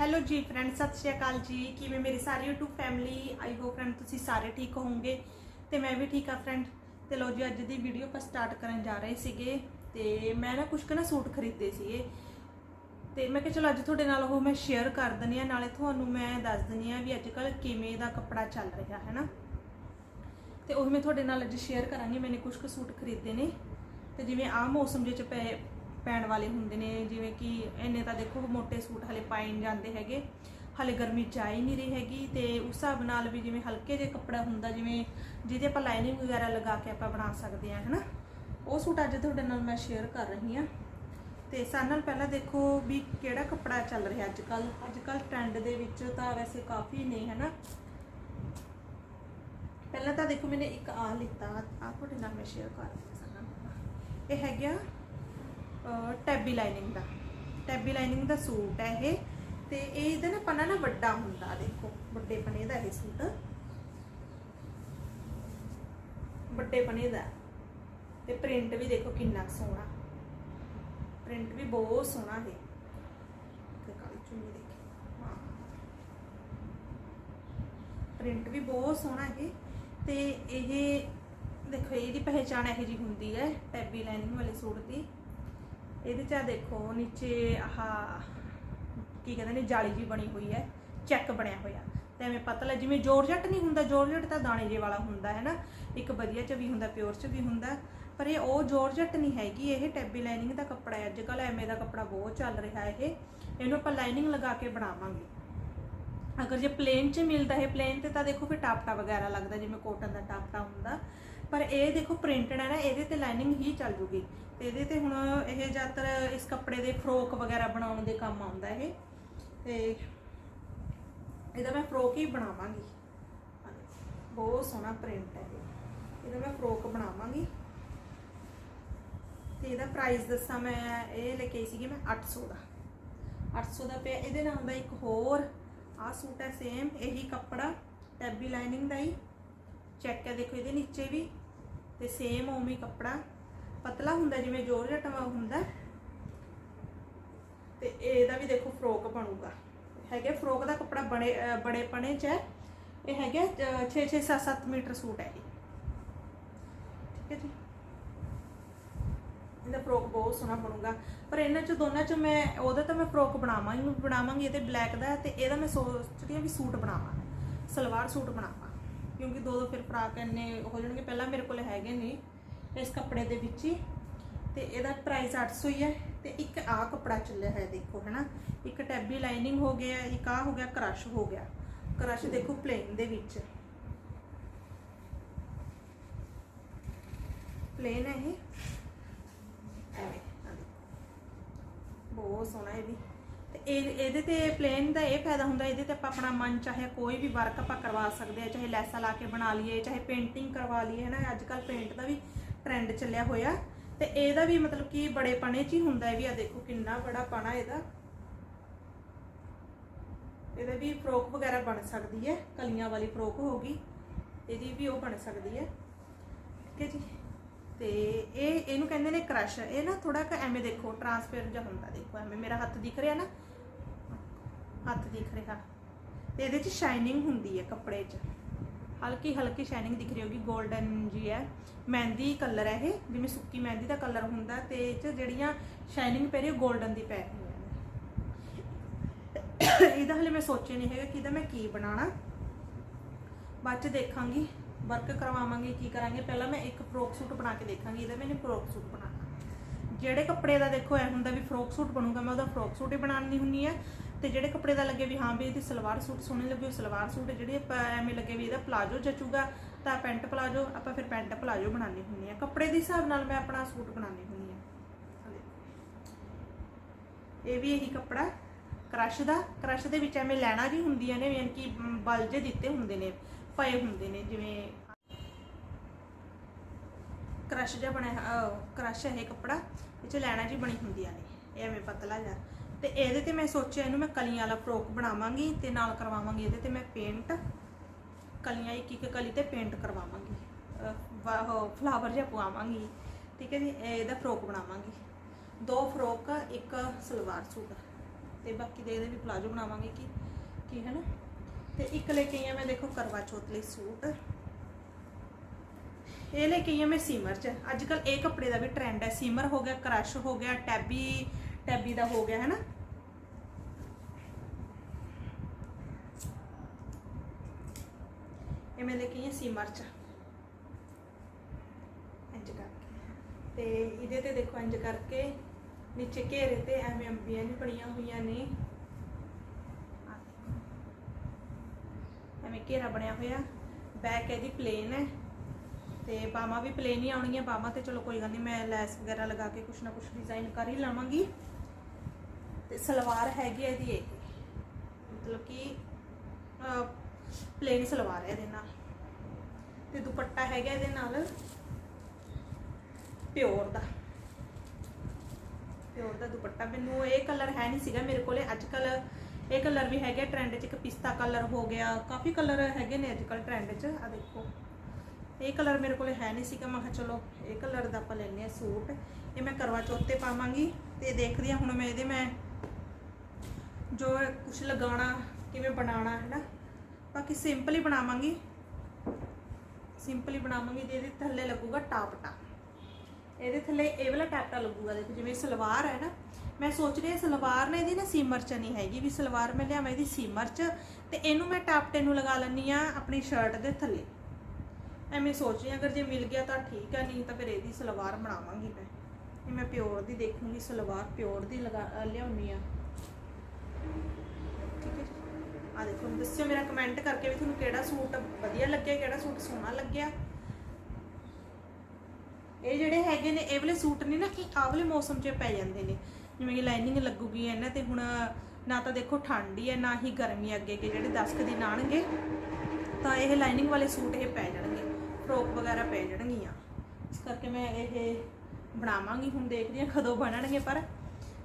Hello ਜੀ friend ਸਤਿ ਸ਼੍ਰੀ ਅਕਾਲ ਜੀ। ਕਿਵੇਂ ਮੇਰੀ ਸਾਰੀ YouTube family I hope friend ਤੁਸੀਂ ਸਾਰੇ ਠੀਕ ਹੋਵੋਗੇ। ਤੇ ਮੈਂ ਵੀ ਠੀਕ ਆ ਫਰੈਂਡ ਤੇ ਲੋ ਜੀ, ਅੱਜ ਦੀ ਵੀਡੀਓ ਆਪਾਂ ਸਟਾਰਟ ਕਰਨ ਜਾ ਰਹੇ ਸੀਗੇ। ਤੇ ਮੈਂ ਨਾ ਕੁਝ ਕੁ ਨਾ ਸੂਟ ਖਰੀਦੇ ਸੀਗੇ। ਤੇ ਮੈਂ ਕਿਹਾ ਚਲੋ ਅੱਜ ਤੁਹਾਡੇ ਨਾਲ ਉਹ ਮੈਂ ਸ਼ੇਅਰ ਕਰ ਦਿੰਦੀ ਆ ਨਾਲੇ ਤੁਹਾਨੂੰ ਮੈਂ ਦੱਸ ਦਿੰਦੀ ਆ ਵੀ ਅੱਜ ਕੱਲ ਕਿਵੇਂ ਦਾ ਕੱਪੜਾ ਚੱਲ ਰਿਹਾ, ਹੈ ਨਾ? ਤੇ ਉਹ ਮੈਂ ਤੁਹਾਡੇ ਨਾਲ ਅੱਜ ਸ਼ੇਅਰ ਕਰਾਂਗੀ। ਮੈਨੇ ਕੁਝ ਕੁ ਸੂਟ ਖਰੀਦੇ ਨੇ। ਤੇ ਜਿਵੇਂ ਆਹ ਮੌਸਮ ਜਿਹੇ ਚ ਪੈ ਪੈਣ ਵਾਲੇ ਹੁੰਦੇ ਨੇ, ਜਿਵੇਂ ਕਿ ਇੰਨੇ ਤਾਂ ਦੇਖੋ ਮੋٹے ਸੂਟ ਹਲੇ ਪਾਏ ਨਹੀਂ ਜਾਂਦੇ ਹੈਗੇ, ਹਲੇ ਗਰਮੀ ਚ ਆਈ ਨਹੀਂ ਰਹੀ ਹੈਗੀ ਤੇ ਉਸ ਹਿਸਾਬ ਨਾਲ ਵੀ ਜਿਵੇਂ ਹਲਕੇ ਜਿਹੇ ਕੱਪੜਾ ਹੁੰਦਾ, ਜਿਵੇਂ ਜਿਹਦੇ ਆਪਾਂ ਲਾਈਨਿੰਗ ਵਗੈਰਾ ਲਗਾ ਕੇ ਆਪਾਂ ਬਣਾ ਸਕਦੇ ਆ ਹਨਾ? ਉਹ ਸੂਟ ਅੱਜ ਤੁਹਾਡੇ ਨਾਲ ਮੈਂ ਸ਼ੇਅਰ ਕਰ ਰਹੀ ਆ ਤੇ ਸਾਡੇ ਨਾਲ ਪਹਿਲਾਂ ਦੇਖੋ ਵੀ ਕਿਹੜਾ ਕੱਪੜਾ ਚੱਲ ਰਿਹਾ ਅੱਜ ਕੱਲ ਅੱਜ ਕੱਲ ਟ੍ਰੈਂਡ ਦੇ ਵਿੱਚ ਤਾਂ ਵੈਸੇ ਕਾਫੀ ਨਹੀਂ ਹਨਾ? ਪਹਿਲਾਂ ਤਾਂ ਦੇਖੋ ਮੈਨੇ ਇੱਕ ਆ ਲਿੱਤਾ ਆ ਤੁਹਾਡੇ ਨਾਲ ਮੈਂ ਸ਼ੇਅਰ ਕਰ ਰਹੀ ਹਾਂ ਇਹ ਹੈਗਾ ਟੈਬੀ ਲਾਈਨਿੰਗ ਦਾ। ਟੈਬੀ ਲਾਈਨਿੰਗ ਦਾ ਸੂਟ ਹੈ ਇਹ। ਤੇ ਇਹ ਇਹਦਾ ਨਾ ਪਨਾ ਨਾ ਵੱਡਾ ਹੁੰਦਾ, ਦੇਖੋ, ਵੱਡੇ ਪਨੇ ਦਾ ਇਹ ਸੂਟ। ਵੱਡੇ ਪਨੇ ਦਾ। ਤੇ ਪ੍ਰਿੰਟ ਵੀ ਦੇਖੋ ਕਿੰਨਾ ਕੁ ਸੋਹਣਾ। ਪ੍ਰਿੰਟ ਵੀ ਬਹੁਤ ਸੋਹਣਾ ਹੈ ਤੇ ਕਾਲੀ ਚੁੰਨੀ ਦੇਖੀ। ਹਾਂ ਪ੍ਰਿੰਟ ਵੀ ਬਹੁਤ ਸੋਹਣਾ ਹੈ ਤੇ ਇਹ ਦੇਖੋ, ਇਹਦੀ ਪਹਿਚਾਣ ਇਹੋ ਜੀ ਹੁੰਦੀ ਹੈ, ਟੈਬੀ ਲਾਈਨਿੰਗ ਵਾਲੇ ਸੂਟ ਦੀ। ਇਹਦੇ ਚ ਆ ਦੇਖੋ, ਨੀਚੇ ਆਹ, ਕੀ ਕਹਿੰਦੇ ਨੇ, ਜਾਲੀ ਜੀ ਬਣੀ ਹੋਈ ਹੈ, ਚੈੱਕ ਬਣਿਆ ਹੋਇਆ। ਤੇ ਐਵੇਂ ਪਤਲਾ, ਜਿਵੇਂ ਜੋਰਜਟ ਨਹੀਂ ਹੁੰਦਾ ਜੋਰਜਟ ਤਾਂ ਦਾਣੇ ਜੇ ਵਾਲਾ ਹੁੰਦਾ, ਹੈ ਨਾ? ਇੱਕ ਵਧੀਆ ਚ ਵੀ ਹੁੰਦਾ ਪਿਓਰ ਚ ਵੀ ਹੁੰਦਾ। ਪਰ ਇਹ ਉਹ ਜੋਰਜਟ ਨਹੀਂ ਹੈਗੀ, ਇਹ ਟੈਬੀ ਲਾਈਨਿੰਗ ਦਾ ਕੱਪੜਾ ਹੈ। ਅੱਜ ਕੱਲ ਐਵੇਂ ਦਾ ਕੱਪੜਾ ਬਹੁਤ ਚੱਲ ਰਿਹਾ ਹੈ ਇਹ। ਇਹਨੂੰ ਆਪਾਂ ਲਾਈਨਿੰਗ ਲਗਾ ਕੇ ਬਣਾਵਾਂਗੇ। ਅਗਰ ਜੇ ਪਲੇਨ ਚ ਮਿਲਦਾ ਹੈ ਪਲੇਨ ਤੇ ਤਾਂ ਦੇਖੋ ਫਿਰ ਟਾਪਟਾ ਵਗੈਰਾ ਲੱਗਦਾ, ਜਿਵੇਂ ਕੋਟਨ ਦਾ ਟਾਪਟਾ ਹੁੰਦਾ। ਪਰ ਇਹ ਦੇਖੋ ਪ੍ਰਿੰਟਡ ਹੈ ਨਾ, ਇਹਦੇ ਤੇ ਲਾਈਨਿੰਗ ਹੀ ਚੱਲ ਜੂਗੀ। ਤੇ ਇਹਦੇ ਤੇ ਹੁਣ ਇਹ ਜ਼ਿਆਦਾਤਰ ਇਸ ਕੱਪੜੇ ਦੇ ਫਰੋਕ ਵਗੈਰਾ ਬਣਾਉਣ ਦੇ ਕੰਮ ਆਉਂਦਾ ਇਹ। ਤੇ ਇਹਦਾ ਮੈਂ ਫਰੋਕ ਹੀ ਬਣਾਵਾਂਗੀ। ਬਹੁਤ ਸੋਹਣਾ ਪ੍ਰਿੰਟ ਹੈ ਇਹ। ਇਹਦਾ ਮੈਂ ਫਰੋਕ ਬਣਾਵਾਂਗੀ। ਤੇ ਇਹਦਾ ਪ੍ਰਾਈਸ ਦੱਸਾਂ ਮੈਂ, ਇਹ ਲੈ ਕੇ ਸੀਗੀ ਮੈਂ 800 ਦਾ। 800 ਦਾ ਪਿਆ, ਇਹਦੇ ਨਾਲ ਦਾ ਇੱਕ ਹੋਰ। ਆਹ ਸੂਟ ਹੈ ਸੇਮ ਇਹੀ ਕੱਪੜਾ, ਟੈਬੀ ਲਾਈਨਿੰਗ ਦਾ ਹੀ। ਚੈੱਕ ਹੈ, ਦੇਖੋ ਇਹਦੇ ਨੀਚੇ ਵੀ ਤੇ ਸੇਮ ਉਵੇਂ ਕੱਪੜਾ। ਪਤਲਾ ਹੁੰਦਾ ਜਿਵੇਂ ਜੋਰਜਟ ਵਾ ਹੁੰਦਾ। ਤੇ ਇਹਦਾ ਵੀ ਦੇਖੋ ਫਰੋਕ ਬਣੂਗਾ। ਹੈਗੇ ਫਰੋਕ ਦਾ ਕੱਪੜਾ ਬੜੇ ਅਹ ਬੜੇ ਪਣੇ ਚ ਹੈ। ਇਹ ਹੈਗੇ 6 6 7 7 ਮੀਟਰ ਸੂਟ ਹੈ ਇਹ। ਠੀਕ ਹੈ ਜੀ? ਇਹਦਾ ਫਰੋਕ ਬਹੁਤ ਸੋਹਣਾ ਬਣੂਗਾ। ਪਰ ਇਹਨਾਂ ਚ, ਦੋਨਾਂ ਚ ਮੈਂ, ਉਹਦਾ ਤਾਂ ਮੈਂ ਫਰੋਕ ਬਣਾਵਾਂਗੀ ਬਣਾਵਾਂਗੀ। ਇਹਦੇ ਬਲੈਕ ਦਾ ਤੇ ਇਹਦਾ ਮੈਂ ਸੋਚਦੀ ਹਾਂ ਵੀ ਸੂਟ ਬਣਾਵਾਂ। ਸਲਵਾਰ ਸੂਟ ਬਣਾਵਾਂ। ਕਿਉਂਕਿ ਦੋ ਦੋ ਫਿਰ ਫਰਾਕ ਇੰਨੇ ਹੋ ਜਾਣਗੇ, ਪਹਿਲਾਂ ਮੇਰੇ ਕੋਲ ਹੈਗੇ ਨੇ ਇਸ ਕੱਪੜੇ ਦੇ ਵਿੱਚ ਹੀ। ਤੇ ਇਹਦਾ ਪ੍ਰਾਈਸ 800 ਹੀ ਹੈ ਤੇ ਇੱਕ ਆ ਕੱਪੜਾ ਚੱਲਿਆ ਹੈ ਦੇਖੋ, ਹੈਨਾ? ਇੱਕ ਟੈਬੀ ਲਾਈਨਿੰਗ ਹੋ ਗਿਆ, ਇੱਕ ਆ ਹੋ ਗਿਆ, ਕ੍ਰਸ਼ ਹੋ ਗਿਆ। ਕ੍ਰਸ਼ ਦੇਖੋ ਪਲੇਨ ਦੇ ਵਿੱਚ। ਪਲੇਨ ਹੈ ਇਹ। ਬਹੁਤ ਸੋਹਣਾ ਇਹ ਵੀ। ਇਹ, ਇਹਦੇ ਤੇ ਪਲੇਨ ਦਾ ਇਹ ਫਾਇਦਾ ਹੁੰਦਾ, ਇਹਦੇ ਤੇ ਆਪਾਂ ਆਪਣਾ ਮਨ ਚਾਹੇ ਕੋਈ ਵੀ ਵਰਕ ਆਪਾਂ ਕਰਵਾ ਸਕਦੇ ਆ ਚਾਹੇ ਲੈਸਾਂ ਲਾ ਕੇ ਬਣਾ ਲਈਏ, ਚਾਹੇ ਪੇਂਟਿੰਗ ਕਰਵਾ ਲਈਏ ਹੈ ਨਾ ਅੱਜ ਕੱਲ ਪੇਂਟ ਦਾ ਵੀ ਟ੍ਰੈਂਡ ਚੱਲਿਆ ਹੋਇਆ। ਤੇ ਇਹਦਾ ਵੀ ਮਤਲਬ ਕਿ ਬੜੇ ਪਣੇ 'ਚ ਹੀ ਹੁੰਦਾ ਹੈ ਵੀ ਆ ਦੇਖੋ ਕਿੰਨਾ ਬੜਾ ਪਣਾ ਇਹਦਾ। ਇਹਦੇ ਵੀ ਫਰੋਕ ਵਗੈਰਾ ਬਣ ਸਕਦੀ ਹੈ, ਕਲੀਆਂ ਵਾਲੀ ਫਰੋਕ ਹੋਗੀ ਇਹਦੀ ਵੀ ਉਹ ਬਣ ਸਕਦੀ ਹੈ। ਠੀਕ ਹੈ ਜੀ? ਤੇ ਇਹ, ਇਹਨੂੰ ਕਹਿੰਦੇ ਨੇ ਕ੍ਰਸ਼ ਇਹ ਨਾ ਥੋੜਾ ਕ ਐਵੇਂ ਦੇਖੋ ਟਰਾਂਸਪੇਰੈਂਟ ਜਿਹਾ ਹੁੰਦਾ, ਦੇਖੋ ਐਵੇਂ ਮੇਰਾ ਹੱਥ ਦਿਖ ਰਿਹਾ ਨਾ ਹੱਥ ਦਿਖ ਰਿਹਾ। ਤੇ ਇਹਦੇ 'ਚ ਸ਼ਾਈਨਿੰਗ ਹੁੰਦੀ ਹੈ ਕੱਪੜੇ 'ਚ। ਹਲਕੀ ਹਲਕੀ ਸ਼ਾਈਨਿੰਗ ਦਿਖ ਰਹੀ ਹੋਗੀ 골ਡਨ ਜੀ ਹੈ। ਮਹਿੰਦੀ ਕਲਰ ਹੈ ਇਹ, ਜਿਵੇਂ ਸੁੱਕੀ ਮਹਿੰਦੀ ਦਾ ਕਲਰ ਹੁੰਦਾ ਤੇ ਇਹ 'ਚ ਜਿਹੜੀਆਂ ਸ਼ਾਈਨਿੰਗ ਪੈ ਰਹੀ ਉਹ 골ਡਨ ਦੀ ਪੈ ਰਹੀ ਹੈ ਇਹਦਾ ਹਲੇ ਮੈਂ ਸੋਚਿਆ ਨਹੀਂ ਹੈਗਾ ਕਿ ਇਹਦਾ ਮੈਂ ਕੀ ਬਣਾਣਾ ਬਾਅਦ ਚ ਦੇਖਾਂਗੀ ਵਰਕ ਕਰਵਾਵਾਂਗੇ, ਕੀ ਕਰਾਂਗੇ। ਪਹਿਲਾਂ ਮੈਂ ਇੱਕ ਫਰੋਕ ਸੂਟ ਬਣਾ ਕੇ ਦੇਖਾਂਗੀ, ਇਹਦਾ ਮੈਨੇ ਫਰੋਕ ਸੂਟ ਬਣਾ ਜਿਹੜੇ ਕੱਪੜੇ ਦਾ ਦੇਖੋ ਐ ਹੁੰਦਾ ਵੀ ਫਰੋਕ ਸੂਟ ਬਣੂਗਾ ਮੈਂ ਉਹਦਾ ਫਰੋਕ ਸੂਟ ਹੀ ਬਣਾਉਣੀ ਹੁੰਨੀ ਆ ਤੇ ਜਿਹੜੇ ਕੱਪੜੇ ਦਾ ਲੱਗੇ ਵੀ ਹਾਂ ਵੀ ਇਹਦੀ ਸਲਵਾਰ ਸੂਟ ਸੋਹਣੀ ਲੱਗੇ ਉਹ ਸਲਵਾਰ ਸੂਟ ਜਿਹੜੇ ਐਵੇਂ ਲੱਗੇ ਵੀ ਇਹਦਾ ਪਲਾਜੋ ਜਚੂਗਾ ਤਾਂ ਪੈਂਟ ਪਲਾਜੋ ਆਪਾਂ ਫਿਰ ਪੈਂਟ ਪਲਾਜੋ ਬਣਾਉਣੀ ਹੁੰਨੀ ਆ ਕੱਪੜੇ ਦੇ ਹਿਸਾਬ ਨਾਲ ਮੈਂ ਆਪਣਾ ਸੂਟ ਬਣਾਉਣੀ ਹੁੰਨੀ ਆ ਇਹ ਵੀ ਇਹੀ ਕੱਪੜਾ ਕ੍ਰਸ਼ ਦਾ ਕ੍ਰਸ਼ ਦੇ ਵਿੱਚ ਐਵੇਂ ਲੈਣਾ ਜੀ ਹੁੰਦੀਆਂ ਨੇ ਯਾਨੀ ਕਿ ਮ, ਬਲ ਜੇ ਦਿੱਤੇ ਹੁੰਦੇ ਨੇ ਪਏ ਹੁੰਦੇ ਨੇ ਜਿਵੇਂ ਕ੍ਰਸ਼ ਜਿਹਾ ਬਣਿਆ ਕ੍ਰਸ਼ ਹੈ ਇਹ ਕੱਪੜਾ। ਇਹ ਚ ਲੈਣਾ ਜੀ ਬਣੀ ਹੁੰਦੀਆਂ ਨੇ, ਇਹ ਐਵੇਂ ਪਤਲਾ ਜਿਹਾ। ਤੇ ਇਹਦੇ ਤੇ ਮੈਂ ਸੋਚਿਆ ਇਹਨੂੰ ਮੈਂ ਕਲੀਆਂ ਵਾਲਾ ਫਰੋਕ ਬਣਾਵਾਂਗੀ ਤੇ ਨਾਲ ਕਰਵਾਵਾਂਗੀ ਇਹਦੇ ਤੇ ਮੈਂ ਪੇਂਟ ਕਲੀਆਂ ਇੱਕ ਇੱਕ ਕਲੀ ਤੇ ਪੇਂਟ ਕਰਵਾਵਾਂਗੀ। ਫਲਾਵਰ ਜਿਹਾ ਪਵਾਵਾਂਗੀ। ਠੀਕ ਹੈ ਜੀ ਇਹਦਾ ਫਰੋਕ ਬਣਾਵਾਂਗੀ। ਦੋ ਫਰੋਕ, ਇੱਕ ਸਲਵਾਰ ਸੂਟ। ਤੇ ਬਾਕੀ ਦੇ ਇਹਦੇ ਵੀ ਪਲਾਜੋ ਬਣਾਵਾਂਗੇ ਕੀ ਕੀ ਹੈ ਨਾ। ਤੇ ਇੱਕ ਲੈ ਕੇ ਆਈ ਹਾਂ ਮੈਂ, ਦੇਖੋ ਕਰਵਾ ਚੌਥ ਲਈ ਸੂਟ। ਇਹ ਲੈ ਕੇ ਆਈ ਮੈਂ ਸੀਮਰ ਚ। ਅੱਜ ਕੱਲ ਇਹ ਕੱਪੜੇ ਦਾ ਵੀ ਟ੍ਰੈਂਡ ਹੈ। ਸੀਮਰ ਹੋ ਗਿਆ, ਕਰਸ਼ ਹੋ ਗਿਆ, ਟੈਬੀ ਟੈਬੀ ਦਾ ਹੋ ਗਿਆ ਹੈ ਨਾ ਇਹ ਮੈਂ ਲੈ ਕੇ ਆਈ ਹਾਂ ਸੀਮਰ ਚ। ਇੰਜ ਕਰਕੇ। ਤੇ ਇਹਦੇ ਤੇ ਦੇਖੋ ਇੰਜ ਕਰਕੇ, ਨੀਚੇ ਘੇਰੇ ਤੇ ਐਵੇਂ ਅੰਬੀਆਂ ਵੀ ਪੜੀਆਂ ਹੋਈਆਂ ਨੇ। ਐਵੇਂ ਘੇਰਾ ਬਣਿਆ ਹੋਇਆ। ਬੈਕ ਇਹਦੀ ਪਲੇਨ ਹੈ। ਤੇ ਬਾਹਾਂ ਵੀ ਪਲੇਨ ਹੀ ਆਉਣਗੀਆਂ ਬਾਹਾਂ ਤੇ ਚਲੋ ਕੋਈ ਗੱਲ ਨਹੀਂ ਮੈਂ ਲੈਸ ਵਗੈਰਾ ਲਗਾ ਕੇ ਕੁਛ ਨਾ ਕੁਛ ਡਿਜ਼ਾਈਨ ਕਰ ਹੀ ਲਵਾਂਗੀ। ਤੇ ਸਲਵਾਰ ਹੈਗੀ ਹੈ ਇਹਦੀ ਇਹ ਮਤਲਬ ਕਿ ਪਲੇਨ ਸਲਵਾਰ ਹੈ ਇਹਦੇ ਨਾਲ। ਤੇ ਦੁਪੱਟਾ ਹੈਗਾ ਇਹਦੇ ਨਾਲ ਪਿਓਰ ਦਾ। ਪਿਓਰ ਦਾ ਦੁਪੱਟਾ। ਮੈਨੂੰ ਇਹ ਕਲਰ ਹੈ ਨਹੀਂ ਸੀਗਾ ਮੇਰੇ ਕੋਲੇ। ਅੱਜ ਕੱਲ ਇਹ ਕਲਰ ਵੀ ਹੈਗਾ ਟ੍ਰੈਂਡ 'ਚ ਇੱਕ ਪਿਸਤਾ ਕਲਰ ਹੋ ਗਿਆ। ਕਾਫੀ ਕਲਰ ਹੈਗੇ ਨੇ ਅੱਜ ਕੱਲ ਟ੍ਰੈਂਡ 'ਚ। ਆ ਦੇਖੋ। ਇਹ ਕਲਰ ਮੇਰੇ ਕੋਲੇ ਹੈ ਨਹੀਂ ਸੀਗਾ ਮੈਂ ਕਿਹਾ ਚਲੋ ਇਹ ਕਲਰ ਦਾ ਆਪਾਂ ਲੈਨੇ ਆ ਸੂਟ। ਇਹ ਮੈਂ ਕਰਵਾ ਚੌਥ ਤੇ ਪਾਵਾਂਗੀ ਤੇ ਦੇਖਦੀ ਆ ਹੁਣ ਮੈਂ ਇਹਦੇ ਮੈਂ ਜੋ ਕੁਝ ਲਗਾਉਣਾ, ਕਿਵੇਂ ਬਣਾਉਣਾ, ਹੈ ਨਾ? ਬਾਕੀ ਸਿੰਪਲ ਹੀ ਬਣਾਵਾਂਗੀ। ਸਿੰਪਲ ਹੀ ਬਣਾਵਾਂਗੀ ਤੇ ਇਹਦੇ ਥੱਲੇ ਲੱਗੂਗਾ ਟਾਪਟਾ। ਇਹਦੇ ਥੱਲੇ ਇਹ ਵਾਲਾ ਟਾਪਟਾ ਲੱਗੂਗਾ, ਦੇਖੋ ਜਿਵੇਂ ਸਲਵਾਰ ਹੈ ਨਾ। ਮੈਂ ਸੋਚ ਰਹੀ ਸਲਵਾਰ ਨੇ ਇਹਦੀ ਨਾ ਸੀਮਰ ਚ ਨਹੀਂ ਹੈਗੀ, ਵੀ ਸਲਵਾਰ ਮੈਂ ਲਿਆਵਾਂ ਇਹਦੀ ਸੀਮਰ ਚ ਤੇ ਇਹਨੂੰ ਮੈਂ ਟਾਪਟੇ ਨੂੰ ਲਗਾ ਲੈਣੀ ਆ ਆਪਣੀ ਸ਼ਰਟ ਦੇ ਥੱਲੇ। ਐਵੇਂ ਸੋਚ ਰਹੀ ਹਾਂ ਅਗਰ ਜੇ ਮਿਲ ਗਿਆ ਤਾਂ ਠੀਕ ਹੈ ਨਹੀਂ ਤਾਂ ਫਿਰ ਇਹਦੀ ਸਲਵਾਰ ਬਣਾਵਾਂਗੀ ਮੈਂ। ਇਹ ਮੈਂ ਪਿਓਰ ਦੀ ਦੇਖੂੰਗੀ ਸਲਵਾਰ ਪਿਓਰ ਦੀ ਲਗਾ ਅ, ਲਿਆਉਣੀ ਆ। ਠੀਕ ਹੈ ਆ ਦੇਖੋ ਦੱਸਿਓ ਮੇਰਾ ਕਮੈਂਟ ਕਰਕੇ ਵੀ ਤੁਹਾਨੂੰ ਕਿਹੜਾ ਸੂਟ ਵਧੀਆ ਲੱਗਿਆ ਕਿਹੜਾ ਸੂਟ ਸੋਹਣਾ ਲੱਗਿਆ। ਇਹ ਜਿਹੜੇ ਹੈਗੇ ਨੇ ਇਹ ਵਾਲੇ ਸੂਟ ਨੇ ਨਾ ਕਿ ਆਹ ਵਾਲੇ ਮੌਸਮ 'ਚ ਪੈ ਜਾਂਦੇ ਨੇ। ਜਿਵੇਂ ਕਿ ਲਾਈਨਿੰਗ ਲੱਗੂਗੀ ਇਹਨਾਂ ਤੇ ਹੁਣ ਨਾ ਤਾਂ ਦੇਖੋ ਠੰਡ ਹੀ ਹੈ ਨਾ ਹੀ ਗਰਮੀ ਅੱਗੇ ਕਿ ਜਿਹੜੇ 10 ਕੁ ਦਿਨ ਆਣਗੇ ਤਾਂ ਇਹ ਲਾਈਨਿੰਗ ਵਾਲੇ ਸੂਟ ਇਹ ਪੈ ਜਾਣਗੇ। ਫਰੋਕ ਵਗੈਰਾ ਪੈ ਜਾਣਗੀਆਂ। ਇਸ ਕਰਕੇ ਮੈਂ ਇਹ ਬਣਾਵਾਂਗੀ, ਹੁਣ ਦੇਖਦੀ ਹਾਂ ਕਦੋਂ ਬਣਨਗੇ, ਪਰ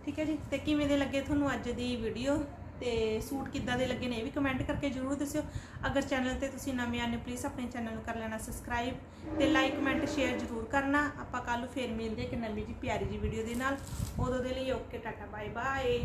ਠੀਕ ਹੈ ਜੀ। ਤੇ ਕਿਵੇਂ ਦੇ ਲੱਗੇ ਤੁਹਾਨੂੰ ਅੱਜ ਦੀ ਵੀਡੀਓ ਤੇ ਸੂਟ ਕਿੱਦਾਂ ਦੇ ਲੱਗੇ ਨੇ ਇਹ ਵੀ ਕਮੈਂਟ ਕਰਕੇ ਜਰੂਰ ਦੱਸਿਓ। ਅਗਰ ਚੈਨਲ ਤੇ ਤੁਸੀਂ ਨਵੇਂ ਆਨੇ ਪਲੀਜ਼ ਆਪਣੇ ਚੈਨਲ ਨੂੰ ਕਰ ਲੈਣਾ ਸਬਸਕ੍ਰਾਈਬ ਤੇ ਲਾਈਕ ਕਮੈਂਟ ਸ਼ੇਅਰ ਜਰੂਰ ਕਰਨਾ। ਆਪਾਂ ਕੱਲ ਨੂੰ ਫੇਰ ਮਿਲਦੇ ਇੱਕ ਨਵੀਂ ਜੀ ਪਿਆਰੀ ਜੀ ਵੀਡੀਓ ਦੇ ਨਾਲ। ਉਦੋਂ ਦੇ ਲਈ ਓਕੇ, ਟਾਟਾ ਬਾਏ ਬਾਏ